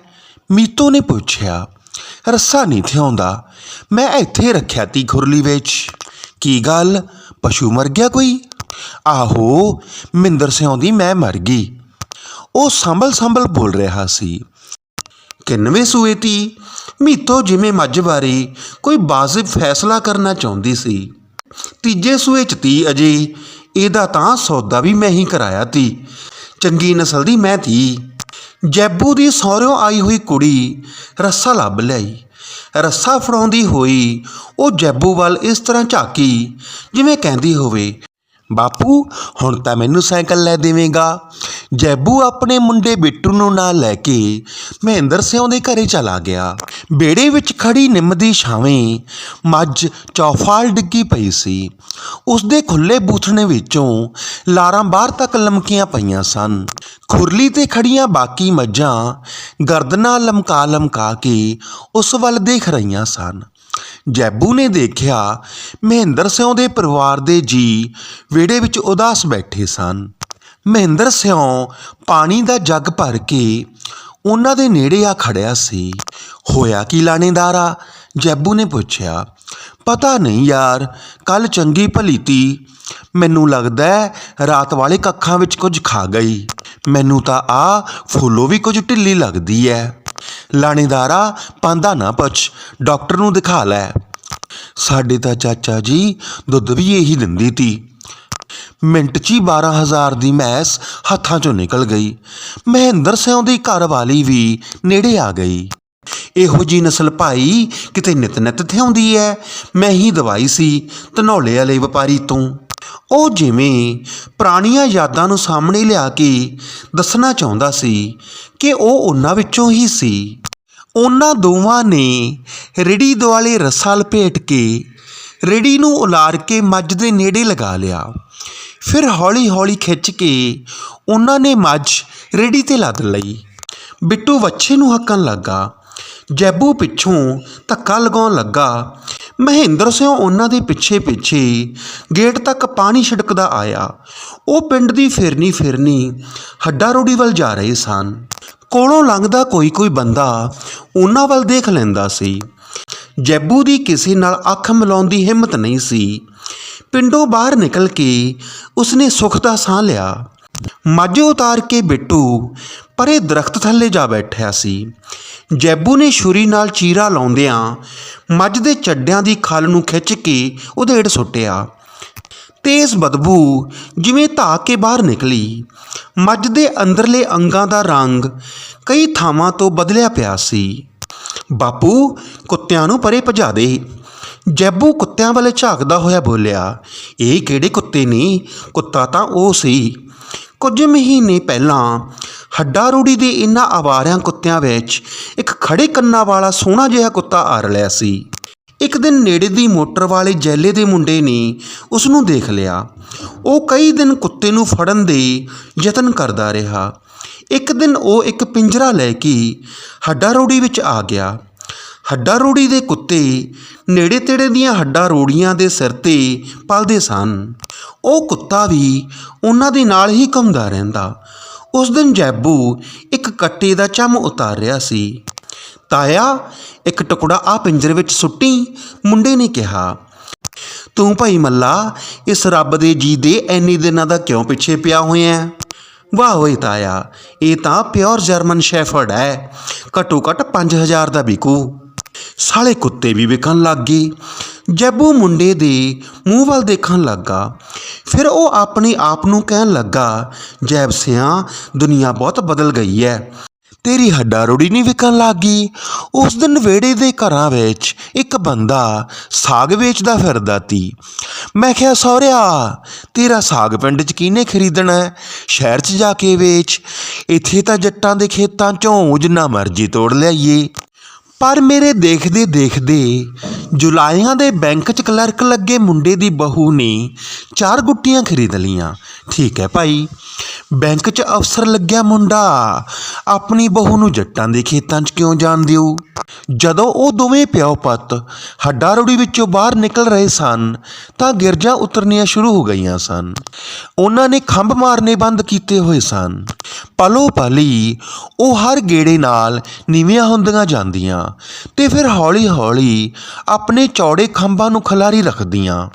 ਮੀਤੋ ਨੇ ਪੁੱਛਿਆ। ਰੱਸਾ ਨਹੀਂ ਥਿਆਉਂਦਾ ਮੈਂ ਇੱਥੇ ਰੱਖਿਆ ਤੀ ਖੁਰਲੀ ਵਿੱਚ। ਕੀ ਗੱਲ? ਪਸ਼ੂ ਮਰ ਗਿਆ ਕੋਈ? ਆਹੋ, ਮਿੰਦਰ ਸਿਉਂ ਦੀ ਮੈਂ ਮਰ ਗਈ। ਉਹ ਸੰਭਲ ਸੰਭਲ ਬੋਲ ਰਿਹਾ ਸੀ। ਕਿੰਨਵੇਂ ਸੂਏ ਤੀ? ਮੀਤੋ ਜਿਵੇਂ ਮੱਝ ਬਾਰੇ ਕੋਈ ਵਾਜਿਬ ਫੈਸਲਾ ਕਰਨਾ ਚਾਹੁੰਦੀ ਸੀ। ਤੀਜੇ ਸੂਏ ਚ ਤੀ ਅਜੇ, ਇਹਦਾ ਤਾਂ ਸੌਦਾ ਵੀ ਮੈਂ ਹੀ ਕਰਾਇਆ ਤੀ ਚੰਗੀ ਨਸਲ ਦੀ ਮੈਂ ਤੀ ਜੈਬੂ ਦੀ ਸਹੁਰਿਓਂ ਆਈ ਹੋਈ ਕੁੜੀ, ਰੱਸਾ ਲੱਭ ਲਈ ਰੱਸਾ ਫੜਾਉਂਦੀ ਹੋਈ ਉਹ ਜੈਬੂ ਵੱਲ ਇਸ ਤਰ੍ਹਾਂ ਝਾਕੀ, ਜਿਵੇਂ ਕਹਿੰਦੀ ਹੋਵੇ, ਬਾਪੂ, ਹੁਣ ਤਾਂ ਮੈਨੂੰ ਸਾਈਕਲ ਲੈ ਦੇਵੇਂਗਾ। ਜੈਬੂ ਆਪਣੇ ਮੁੰਡੇ ਬਿੱਟੂ ਨੂੰ ਨਾਲ ਲੈ ਕੇ ਮਹਿੰਦਰ ਸਿਉਂ ਦੇ ਘਰੇ ਚਲਾ ਗਿਆ। ਬੇੜੇ ਵਿੱਚ ਖੜੀ ਨਿੰਮ ਦੀ ਛਾਵੇਂ ਮੱਝ ਚੌਫਾਲ ਡਿੱਗੀ ਪਈ ਸੀ। ਉਸ ਦੇ ਖੁੱਲੇ ਬੂਥਣੇ ਵਿੱਚੋਂ ਲਾਰਾਂ ਬਾਹਰ ਤੱਕ ਲਮਕੀਆਂ ਪਈਆਂ ਸਨ। ਖੁਰਲੀ ਤੇ ਖੜੀਆਂ ਬਾਕੀ ਮੱਝਾਂ ਗਰਦਨਾਂ ਲਮਕਾ ਲਮਕਾ ਕੇ ਉਸ ਵੱਲ ਦੇਖ ਰਹੀਆਂ ਸਨ। ਜੈਬੂ ਨੇ ਦੇਖਿਆ ਮਹਿੰਦਰ ਸਿਉਂ ਦੇ ਪਰਿਵਾਰ ਦੇ ਜੀ ਵਿਹੜੇ ਵਿੱਚ ਉਦਾਸ ਬੈਠੇ ਸਨ। ਮਹਿੰਦਰ ਸਿਉਂ ਪਾਣੀ ਦਾ ਜੱਗ ਭਰ ਕੇ ਉਹਨਾਂ ਦੇ ਨੇੜੇ ਆ ਖੜਿਆ ਸੀ। ਹੋਇਆ ਕੀ ਲਾਣੇਦਾਰਾ? ਜੈਬੂ ਨੇ ਪੁੱਛਿਆ, ਪਤਾ ਨਹੀਂ ਯਾਰ ਕੱਲ ਚੰਗੀ ਭਲੀ ਤੀ। ਮੈਨੂੰ ਲੱਗਦਾ ਰਾਤ ਵਾਲੇ ਕੱਖਾਂ ਵਿੱਚ ਕੁਝ ਖਾ ਗਈ। ਮੈਨੂੰ ਤਾਂ ਆ ਫੁੱਲੋ ਵੀ ਕੁਝ ਢਿੱਲੀ ਲੱਗਦੀ ਹੈ ਲਾਣੇਦਾਰਾ, ਪਾਂਦਾ ਨਾ ਪੁੱਛ, ਡਾਕਟਰ ਨੂੰ ਦਿਖਾ ਲੈ। ਸਾਡੇ ਤਾਂ ਚਾਚਾ ਜੀ ਦੁੱਧ ਵੀ ਇਹੀ ਦਿੰਦੀ ਤੀ। ਮਿੰਟ 'ਚ ਹੀ 12000 ਦੀ ਮੈਸ ਹੱਥਾਂ 'ਚੋਂ ਨਿਕਲ ਗਈ। ਮਹਿੰਦਰ ਸਿੰਘ ਦੀ ਘਰ ਵਾਲੀ ਵੀ ਨੇੜੇ ਆ ਗਈ। ਇਹੋ ਜੀ ਨਸਲ ਭਾਈ ਕਿਤੇ ਨਿਤ ਨਿਤ ਥਿਆਉਂਦੀ ਐ? ਮੈਂ ਹੀ ਦਵਾਈ ਸੀ ਧਨੌਲੇ ਵਾਲੇ ਵਪਾਰੀ ਤੋਂ। ਉਹ ਜਿਵੇਂ ਪੁਰਾਣੀਆਂ ਯਾਦਾਂ ਨੂੰ ਸਾਹਮਣੇ ਲਿਆ ਕੇ ਦੱਸਣਾ ਚਾਹੁੰਦਾ ਸੀ ਕਿ ਉਹ ਉਹਨਾਂ ਵਿੱਚੋਂ ਹੀ ਸੀ। ਉਹਨਾਂ ਦੋਵਾਂ ਨੇ ਰਿੜੀ ਦੁਆਲੇ ਰੱਸਾ ਲਪੇਟ ਕੇ ਰੇੜੀ ਨੂੰ ਉਲਾਰ ਕੇ ਮੱਝ ਦੇ ਨੇੜੇ ਲਗਾ ਲਿਆ। ਫਿਰ ਹੌਲੀ-ਹੌਲੀ ਖਿੱਚ ਕੇ ਉਹਨਾਂ ਨੇ ਮੱਝ ਰੇੜੀ ਤੇ ਲੱਦ ਲਈ। ਬਿੱਟੂ ਵੱਛੇ ਨੂੰ ਹੱਕਣ ਲੱਗਾ। ਜੈਬੂ ਪਿੱਛੋਂ ਧੱਕਾ ਲਗਾਉਣ ਲੱਗਾ। ਮਹਿੰਦਰ ਸਿੰਘ ਉਹਨਾਂ ਦੇ ਪਿੱਛੇ ਪਿੱਛੇ ਗੇਟ ਤੱਕ ਪਾਣੀ ਛਿੜਕਦਾ ਆਇਆ। ਉਹ ਪਿੰਡ ਦੀ ਫਿਰਨੀ ਫਿਰਨੀ ਹੱਡਾ ਰੋੜੀ ਵੱਲ ਜਾ ਰਹੇ ਸਨ। ਕੋਲੋਂ ਲੰਘਦਾ ਕੋਈ ਕੋਈ ਬੰਦਾ ਉਹਨਾਂ ਵੱਲ ਦੇਖ ਲੈਂਦਾ ਸੀ। ਜੈਬੂ ਦੀ ਕਿਸੇ ਨਾਲ ਅੱਖ ਮਿਲਾਉਣ ਦੀ ਹਿੰਮਤ ਨਹੀਂ ਸੀ। ਪਿੰਡੋਂ ਬਾਹਰ ਨਿਕਲ ਕੇ ਉਸਨੇ ਸੁੱਖ ਦਾ ਸਾਹ ਲਿਆ। ਮੱਝ ਉਤਾਰ ਕੇ ਬਿੱਟੂ ਪਰੇ ਦਰਖਤ ਥੱਲੇ ਜਾ ਬੈਠਿਆ ਸੀ। ਜੈਬੂ ਨੇ ਛੁਰੀ ਨਾਲ ਚੀਰਾ ਲਾਉਂਦਿਆਂ ਮੱਝ ਦੇ ਚੱਡਿਆਂ ਦੀ ਖਲ ਨੂੰ ਖਿੱਚ ਕੇ ਉਹਦੇ ਹੇਠ ਸੁੱਟਿਆ। ਤੇਜ਼ ਬਦਬੂ ਜਿਵੇਂ ਧਾ ਕੇ ਬਾਹਰ ਨਿਕਲੀ, ਮੱਝ ਦੇ ਅੰਦਰਲੇ ਅੰਗਾਂ ਦਾ ਰੰਗ ਕਈ ਥਾਵਾਂ ਤੋਂ ਬਦਲਿਆ ਪਿਆ ਸੀ। ਬਾਪੂ, ਕੁੱਤਿਆਂ ਨੂੰ ਪਰੇ ਭਜਾ ਦੇ। ਜੈਬੂ ਕੁੱਤਿਆਂ ਵੱਲ ਝਾਕਦਾ ਹੋਇਆ ਬੋਲਿਆ, ਇਹ ਕਿਹੜੇ ਕੁੱਤੇ ਨੇ? ਕੁੱਤਾ ਤਾਂ ਉਹ ਸੀ। ਕੁਝ ਮਹੀਨੇ ਪਹਿਲਾਂ ਹੱਡਾ ਰੂੜੀ ਦੇ ਇਨ੍ਹਾਂ ਆਵਾਰਿਆਂ ਕੁੱਤਿਆਂ ਵਿੱਚ ਇੱਕ ਖੜੇ ਕੰਨਾਂ ਵਾਲਾ ਸੋਹਣਾ ਜਿਹਾ ਕੁੱਤਾ ਆ ਰਲਿਆ ਸੀ। ਇੱਕ ਦਿਨ ਨੇੜੇ ਦੀ ਮੋਟਰ ਵਾਲੇ ਜੈਲੇ ਦੇ ਮੁੰਡੇ ਨੇ ਉਸ ਨੂੰ ਦੇਖ ਲਿਆ। ਉਹ ਕਈ ਦਿਨ ਕੁੱਤੇ ਨੂੰ ਫੜਨ ਦੇ ਯਤਨ ਕਰਦਾ ਰਿਹਾ। ਇੱਕ ਦਿਨ ਉਹ ਇੱਕ ਪਿੰਜਰਾ ਲੈ ਕੇ ਹੱਡਾ ਰੋੜੀ ਵਿੱਚ ਆ ਗਿਆ। ਹੱਡਾ ਰੋੜੀ ਦੇ ਕੁੱਤੇ ਨੇੜੇ ਤੇੜੇ ਦੀਆਂ ਹੱਡਾ ਰੋੜੀਆਂ ਦੇ ਸਿਰ ਤੇ ਪਲਦੇ ਸਨ। ਉਹ ਕੁੱਤਾ ਵੀ ਉਹਨਾਂ ਦੇ ਨਾਲ ਹੀ ਘੁੰਮਦਾ ਰਹਿੰਦਾ। ਉਸ ਦਿਨ ਜੈਬੂ ਇੱਕ ਕੱਟੇ ਦਾ ਚੰਮ ਉਤਾਰ ਰਿਹਾ ਸੀ। ਤਾਇਆ, ਇੱਕ ਟੁਕੜਾ ਆ ਪਿੰਜਰੇ ਵਿੱਚ ਸੁੱਟੀ, ਮੁੰਡੇ ਨੇ ਕਿਹਾ, ਤੂੰ ਭਾਈ ਮੱਲਾ, ਇਸ ਰੱਬ ਦੇ ਜੀ ਦੇ ਐਨੀ ਦਿਨਾਂ ਦਾ ਕਿਉਂ ਪਿੱਛੇ ਪਿਆ ਹੋਇਆ ਵਾਹ ਓਏ ਤਾਇਆ, ਇਹ ਤਾਂ ਪਿਓਰ ਜਰਮਨ ਸ਼ੈਫਰਡ ਹੈ। ਘੱਟੋ ਘੱਟ 5000 ਦਾ ਵਿਕੂ। ਸਾਲੇ ਕੁੱਤੇ ਵੀ ਵਿਕਣ ਲੱਗ ਗਏ। ਜੱਬੂ ਮੁੰਡੇ ਦੇ ਮੂੰਹ ਵੱਲ ਦੇਖਣ ਲੱਗਾ। ਫਿਰ ਉਹ ਆਪਣੇ ਆਪ ਨੂੰ ਕਹਿਣ ਲੱਗਾ, ਜੈਬ ਸਿਆਂ, ਦੁਨੀਆ ਬਹੁਤ ਬਦਲ ਗਈ ਹੈ। ਤੇਰੀ ਹੱਡਾ ਰੋੜੀ ਨਹੀਂ ਵਿਕਣ ਲੱਗੀ। ਉਸ ਦਿਨ ਵਿਹੜੇ ਦੇ ਘਰਾਂ ਵਿੱਚ ਇੱਕ ਬੰਦਾ ਸਾਗ ਵੇਚਦਾ ਫਿਰਦਾ ਤੀ ਮੈਂ ਕਿਹਾ, ਸਹੁਰਿਆ, ਤੇਰਾ ਸਾਗ ਪਿੰਡ 'ਚ ਕਿਹਨੇ ਖਰੀਦਣਾ? ਸ਼ਹਿਰ 'ਚ ਜਾ ਕੇ ਵੇਚ। ਇੱਥੇ ਤਾਂ ਜੱਟਾਂ ਦੇ ਖੇਤਾਂ 'ਚੋਂ ਜਿੰਨਾ ਮਰਜ਼ੀ ਤੋੜ ਲਿਆਈਏ। ਪਰ ਮੇਰੇ ਦੇਖਦੇ ਦੇਖਦੇ ਜੁਲਾਈਆਂ ਦੇ ਬੈਂਕ 'ਚ ਕਲਰਕ ਲੱਗੇ ਮੁੰਡੇ ਦੀ ਬਹੂ ਨੇ ਚਾਰ ਗੁੱਟੀਆਂ ਖਰੀਦ ਲੀਆਂ ਠੀਕ ਹੈ ਭਾਈ, ਬੈਂਕ 'ਚ ਅਫਸਰ ਲੱਗਿਆ ਮੁੰਡਾ। ਆਪਣੀ ਬਹੂ ਨੂੰ ਜੱਟਾਂ ਦੇ ਖੇਤਾਂ 'ਚ ਕਿਉਂ ਜਾਣ ਦਿਓ? ਜਦੋਂ ਉਹ ਦੋਵੇਂ ਪਿਓ ਪੁੱਤ ਹੱਡਾ ਰੋੜੀ ਵਿੱਚੋਂ ਬਾਹਰ ਨਿਕਲ ਰਹੇ ਸਨ, ਤਾਂ ਗਿਰਜਾ ਉਤਰਨੀਆਂ ਸ਼ੁਰੂ ਹੋ ਗਈਆਂ ਸਨ। ਉਹਨਾਂ ਨੇ ਖੰਭ ਮਾਰਨੇ ਬੰਦ ਕੀਤੇ ਹੋਏ ਸਨ। ਪਲੋ ਪਲੀ ਉਹ ਹਰ ਗੇੜੇ ਨਾਲ ਨੀਵੀਆਂ ਹੁੰਦੀਆਂ ਜਾਂਦੀਆਂ। ਤੇ ਫਿਰ ਹੌਲੀ ਹੌਲੀ ਆਪਣੇ ਚੌੜੇ ਖੰਭਾਂ ਨੂੰ ਖਿਲਾਰੀ ਰੱਖਦੀਆਂ,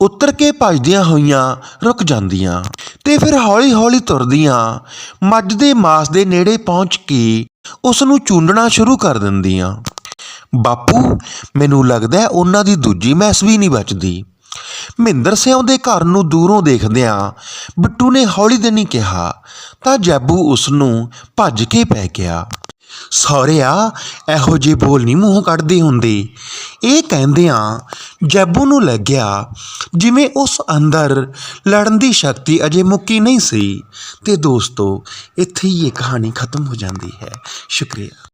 ਉਤਰ ਕੇ ਭੱਜਦੀਆਂ ਹੋਈਆਂ ਰੁਕ ਜਾਂਦੀਆਂ ਤੇ ਫਿਰ ਹੌਲੀ ਹੌਲੀ ਤੁਰਦੀਆਂ, ਮੱਝ ਦੇ ਮਾਸ ਦੇ ਨੇੜੇ ਪਹੁੰਚ ਕੇ ਉਸ ਨੂੰ ਚੂੰਡਣਾ ਸ਼ੁਰੂ ਕਰ ਦਿੰਦੀਆਂ। ਬਾਪੂ, ਮੈਨੂੰ ਲੱਗਦਾ ਉਹਨਾਂ ਦੀ ਦੂਜੀ ਮੈਸ ਵੀ ਨਹੀਂ ਬਚਦੀ। ਮਹਿੰਦਰ ਸਿੰਘ ਦੇ ਘਰ ਨੂੰ ਦੂਰੋਂ ਦੇਖਦਿਆਂ ਬਿੱਟੂ ਨੇ ਹੌਲੀ ਦੇਣੀ ਕਿਹਾ, ਤਾਂ ਜੈਬੂ ਉਸ ਨੂੰ ਭੱਜ ਕੇ ਪੈ ਗਿਆ। ਸੌਰਿਆ ਇਹੋ ਜਿਹੇ ਬੋਲ ਨਹੀਂ ਮੂੰਹੋਂ ਕੱਢਦੇ ਹੁੰਦੇ। ਇਹ ਕਹਿੰਦਿਆਂ ਜੱਬੂ ਨੂੰ ਲੱਗਿਆ ਜਿਵੇਂ ਉਸ ਅੰਦਰ ਲੜਨ ਦੀ ਸ਼ਕਤੀ ਅਜੇ ਮੁੱਕੀ ਨਹੀਂ ਸੀ। ਤੇ ਦੋਸਤੋ, ਇੱਥੇ ਹੀ ਇਹ ਕਹਾਣੀ ਖਤਮ ਹੋ ਜਾਂਦੀ ਹੈ। ਸ਼ੁਕਰੀਆ।